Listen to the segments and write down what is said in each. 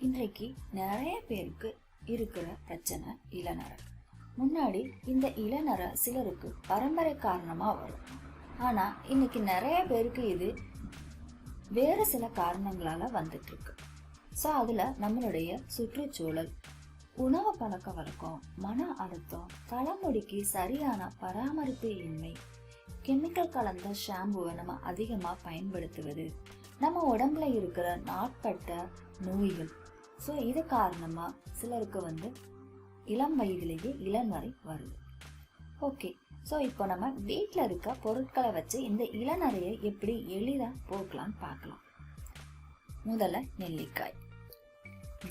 இன்றைக்கு நிறைய பேருக்கு இருக்கிற பிரச்சனை இளநரை. முன்னாடி இந்த இளநரை சிலருக்கு பரம்பரை காரணமா வரும். ஆனா இன்னைக்கு நிறைய பேருக்கு இது வேறு சில காரணங்களால வந்துட்டு இருக்கு ஸோ அதுல நம்மளுடைய சுற்றுச்சூழல் உணவு பழக்க வழக்கம் மன அழுத்தம் தலைமுடிக்கு சரியான பராமரிப்பு இன்மை கெமிக்கல் கலந்த ஷாம்புவை நம்ம அதிகமாக பயன்படுத்துவது நம்ம உடம்புல இருக்கிற நாட்பட்ட நோய்கள். ஸோ இது காரணமாக சிலருக்கு வந்து இளம் வயதிலேயே இளநரை வருது. ஓகே ஸோ இப்போ நம்ம வீட்டில் இருக்க பொருட்களை வச்சு இந்த இளநரையை எப்படி எளிதாக போக்கலாம்னு பார்க்கலாம். முதல்ல நெல்லிக்காய்.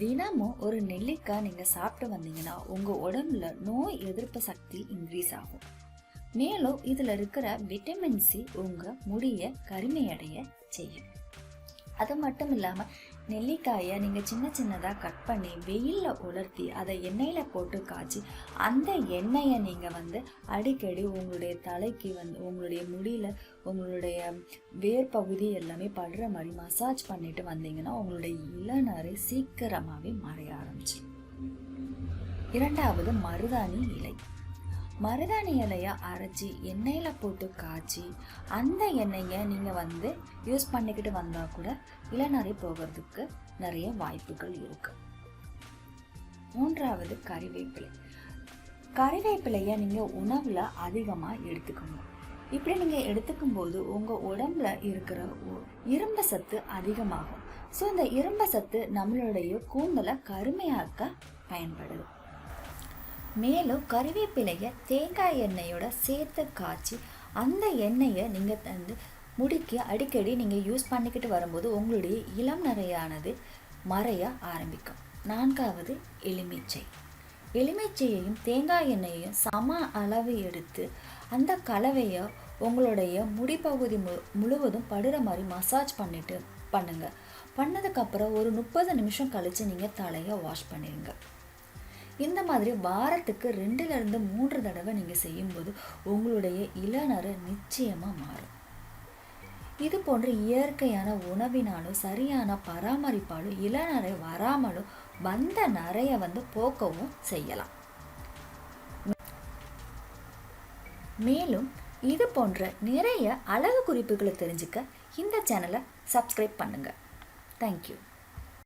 தினமும் ஒரு நெல்லிக்காய் நீங்கள் சாப்பிட்டு வந்தீங்கன்னா உங்கள் உடம்புல நோய் எதிர்ப்பு சக்தி இன்க்ரீஸ் ஆகும். மேலும் இதில் இருக்கிற விட்டமின் சி உங்கள் முடியை கருமையடைய செய்யும். அது மட்டும் இல்லாமல் நெல்லிக்காயை நீங்கள் சின்ன சின்னதாக கட் பண்ணி வெயிலில் உலர்த்தி அதை எண்ணெயில் போட்டு காய்ச்சி அந்த எண்ணெயை நீங்கள் வந்து அடிக்கடி உங்களுடைய தலைக்கு வந்து உங்களுடைய முடியில் உங்களுடைய வேர் பகுதி எல்லாமே படுற மாதிரி மசாஜ் பண்ணிட்டு வந்தீங்கன்னா உங்களுடைய இளநரை சீக்கிரமாகவே மறைய ஆரம்பிச்சிடும் இரண்டாவது மருதாணி இலை. மருதாணி இலையை அரைச்சி எண்ணெயில் போட்டு காய்ச்சி அந்த எண்ணெயை நீங்கள் வந்து யூஸ் பண்ணிக்கிட்டு வந்தால் கூட இளநரை போகிறதுக்கு நிறைய வாய்ப்புகள் இருக்கு. மூன்றாவது கறிவேப்பிலை. கறிவேப்பிலையை நீங்கள் உணவில் அதிகமாக எடுத்துக்கணும். இப்படி நீங்கள் எடுத்துக்கும் போது உங்கள் உடம்புல இருக்கிற ஒ- இரும்பு சத்து அதிகமாகும். ஸோ இந்த இரும்பு சத்து நம்மளுடைய கூந்தலை கருமையாக்க பயன்படுது. மேலும் கருவேப்பிலையை தேங்காய் எண்ணெயோட சேர்த்து காய்ச்சி அந்த எண்ணெயை நீங்கள் வந்து முடிக்கு அடிக்கடி நீங்கள் யூஸ் பண்ணிக்கிட்டு வரும்போது உங்களுடைய இளம் நிறையானது மறைய ஆரம்பிக்கும். நான்காவது எலுமிச்சை. எலுமிச்சையையும் தேங்காய் எண்ணெயையும் சம அளவு எடுத்து அந்த கலவையை உங்களுடைய முடிப்பகுதி மு முழுவதும் படுற மாதிரி மசாஜ் பண்ணிட்டு பண்ணுங்கள் பண்ணதுக்கப்புறம் ஒரு முப்பது நிமிஷம் கழித்து நீங்கள் தலையை வாஷ் பண்ணிடுங்க. இந்த மாதிரி வாரத்துக்கு ரெண்டுலேருந்து மூன்று தடவை நீங்கள் செய்யும்போது உங்களுடைய இளநரை நிச்சயமாக மாறும். இது போன்ற இயற்கையான உணவினாலும் சரியான பராமரிப்பாலும் இளநரை வராமலும் வந்த நிறைய வந்து போக்கவும் செய்யலாம். மேலும் இது போன்ற நிறைய அழகு குறிப்புகளை தெரிஞ்சுக்க இந்த சேனலை சப்ஸ்கிரைப் பண்ணுங்கள் தேங்க்யூ